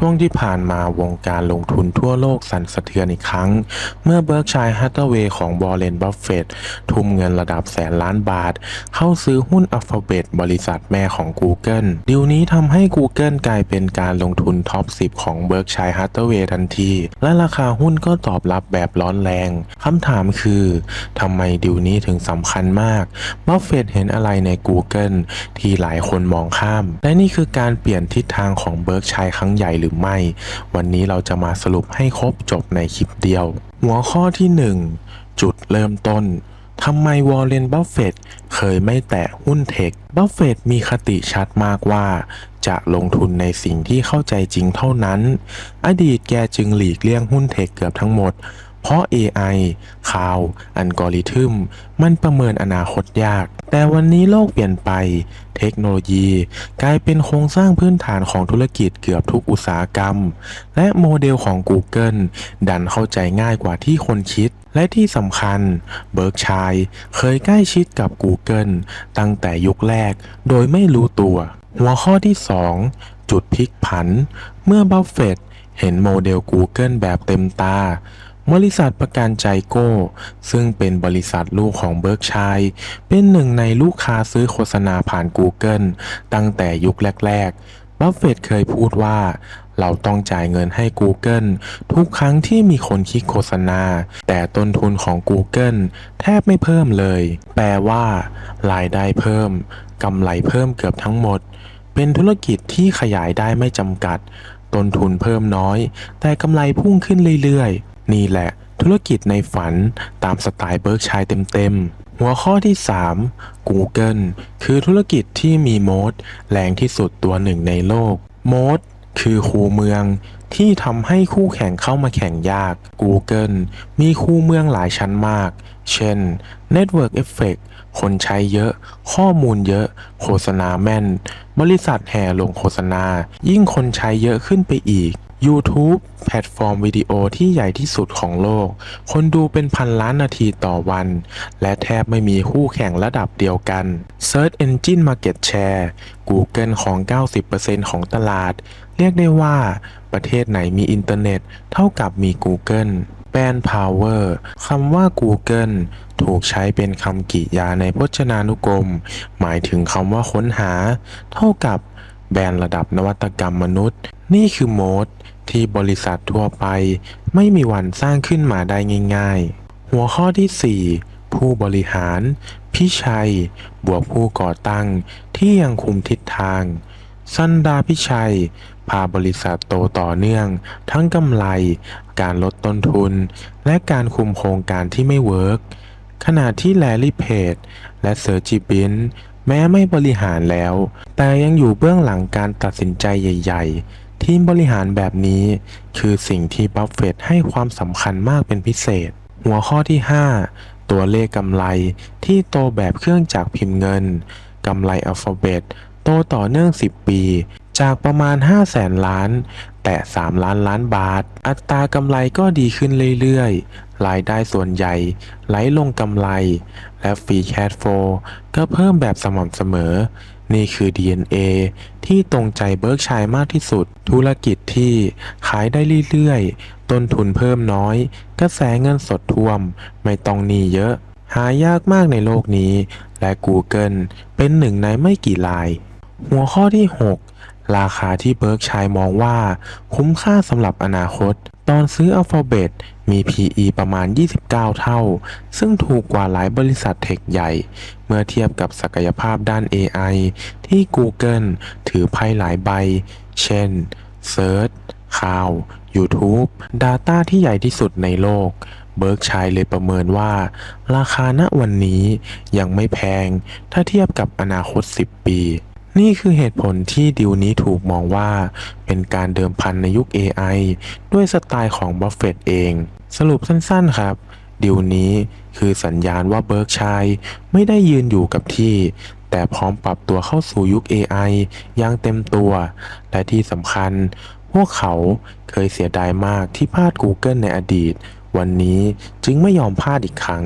ช่วงที่ผ่านมาวงการลงทุนทั่วโลกสั่นสะเทือนอีกครั้ง เมื่อเบิร์กชัยฮัตเตอร์เวย์ของบอร์เรนบัฟเฟตทุ่มเงินระดับแสนล้านบาท เข้าซื้อหุ้นอัลฟาเบตบริษัทแม่ของ Google ดีลนี้ทำให้ Google กลายเป็นการลงทุนท็อป 10 ของเบิร์กชัยฮัตเตอร์เวย์ทันที และราคาหุ้นก็ตอบรับแบบร้อนแรงคำถามคือทำไมดีลนี้ถึงสำคัญมากบัฟเฟตเห็นอะไรใน Google ที่หลายคนมองข้าม และนี่คือการเปลี่ยนทิศทางของเบิร์กชัยครั้งใหญ่หรือไม่ วันนี้เราจะมาสรุปให้ครบจบในคลิปเดียว หัวข้อที่ 1 จุดเริ่มต้นทำไมวอร์เรนบัฟเฟตเคยไม่แตะหุ้นเทค บัฟเฟตมีคติชัดมากว่า จะลงทุนในสิ่งที่เข้าใจจริงเท่านั้น อดีตแกจึงหลีกเลี่ยงหุ้นเทคเกือบทั้งหมด เพราะ AI ข่าว อัลกอริทึม มันประเมินอนาคตยาก แต่วันนี้โลกเปลี่ยนไป เทคโนโลยี กลายเป็นโครงสร้างพื้นฐานของธุรกิจเกือบทุกอุตสาหกรรม และโมเดลของ Google ดันเข้าใจง่ายกว่าที่คนคิด และที่สำคัญ เบิร์กชัยเคยใกล้ชิดกับ Google ตั้งแต่ยุคแรก โดยไม่รู้ตัว หัวข้อที่ 2 จุดพลิกผัน เมื่อบัฟเฟตเห็นโมเดล Google แบบเต็มตา บริษัทประกันใจโก้ ซึ่งเป็นบริษัทลูกของเบิร์กชัย เป็นหนึ่งในลูกค้าซื้อโฆษณาผ่าน Google ตั้งแต่ยุคแรก ๆ บัฟเฟตเคยพูดว่า เราต้องจ่ายเงินให้ Google ทุกครั้งที่มีคนคลิกโฆษณา แต่ต้นทุนของ Google แทบไม่เพิ่มเลย แปลว่า รายได้เพิ่มกำไรเพิ่มเกือบทั้งหมด เป็นธุรกิจที่ขยายได้ไม่จำกัด ต้นทุนเพิ่มน้อย แต่กำไรพุ่งขึ้นเรื่อยๆ นี่แหละธุรกิจในฝันตามสไตล์เบิร์กชัยเต็มๆ หัวข้อที่ 3 Google คือธุรกิจที่มีโมดแรงที่สุดตัวหนึ่งในโลก โมดคือคูเมืองที่ทำให้คู่แข่งเข้ามาแข่งยาก Google มีคูเมืองหลายชั้นมาก เช่น Network Effect คนใช้เยอะ ข้อมูลเยอะ โฆษณาแม่น บริษัทแห่ลงโฆษณา ยิ่งคนใช้เยอะขึ้นไปอีก YouTube แพลตฟอร์มวิดีโอที่ใหญ่ที่สุดของโลก คนดูเป็นพันล้านนาทีต่อวัน และแทบไม่มีคู่แข่งระดับเดียวกัน Search Engine Market Share Google ของ 90%ของตลาด เรียกได้ว่า ประเทศไหนมีอินเทอร์เน็ต เท่ากับมี Google แบรนด์ Power คำว่า Google ถูกใช้เป็นคำกริยาในพจนานุกรม หมายถึงคำว่าค้นหา เท่ากับ แบรนด์ระดับนวัตกรรมมนุษย์ นี่คือโมดที่บริษัททั่วไป ไม่มีวันสร้างขึ้นมาได้ง่าย ๆ หัวข้อที่ 4 ผู้บริหาร พิชัย บวกผู้ก่อตั้งที่ยังคุมทิศทาง สันดาพิชัย พาบริษัทโตต่อเนื่อง ทั้งกำไร การลดต้นทุน และการคุมโครงการที่ไม่เวิร์กขณะที่แลลี่เพจและเซอร์จิบินแม้ไม่บริหารแล้ว แต่ยังอยู่เบื้องหลังการตัดสินใจใหญ่ ๆ ทีมบริหารแบบนี้ คือสิ่งที่บัฟเฟตให้ความสำคัญมากเป็นพิเศษ หัวข้อที่ 5 ตัวเลขกำไรที่โตแบบเครื่องจักรพิมพ์เงินกำไรอัลฟาเบตโตต่อเนื่อง 10 ปี จากประมาณ 5 0 0แสนล้าน แต่ 3 ล้านล้านบาท อัตรากำไรก็ดีขึ้นเรื่อยๆ รายได้ส่วนใหญ่ไหลลงกำไร และฟรีแคชโฟก็เพิ่มแบบสม่ำเสมอ นี่คือ DNA ที่ตรงใจเบิร์กชัยมากที่สุด ธุรกิจที่ขายได้เรื่อยๆ ต้นทุนเพิ่มน้อย กระแสเงินสดท่วม ไม่ต้องหนี้เยอะ หายากมากในโลกนี้ และ Google เป็นหนึ่งในไม่กี่ราย หัวข้อที่ 6 ราคาที่เบิร์กชัยมองว่า คุ้มค่าสำหรับอนาคต ตอนซื้อ Alphabet มี PE ประมาณ 29 เท่า ซึ่งถูกกว่าหลายบริษัทเทคใหญ่ เมื่อเทียบกับศักยภาพด้าน AI ที่ Google ถือไพ่หลายใบ เช่น Search ข่าว YouTube Data ที่ใหญ่ที่สุดในโลก เบิร์กชัยเลยประเมินว่า ราคาณวันนี้ยังไม่แพง ถ้าเทียบกับอนาคต 10 ปี นี่คือเหตุผลที่ดิวนี้ถูกมองว่าเป็นการเดิมพันในยุค AI ด้วยสไตล์ของบัฟเฟตเอง สรุปสั้นๆครับ ดิวนี้คือสัญญาณว่าเบิร์กชัยไม่ได้ยืนอยู่กับที่ แต่พร้อมปรับตัวเข้าสู่ยุค AI อย่างเต็มตัว และที่สำคัญ พวกเขาเคยเสียดายมากที่พลาด Google ในอดีต วันนี้จึงไม่ยอมพลาดอีกครั้ง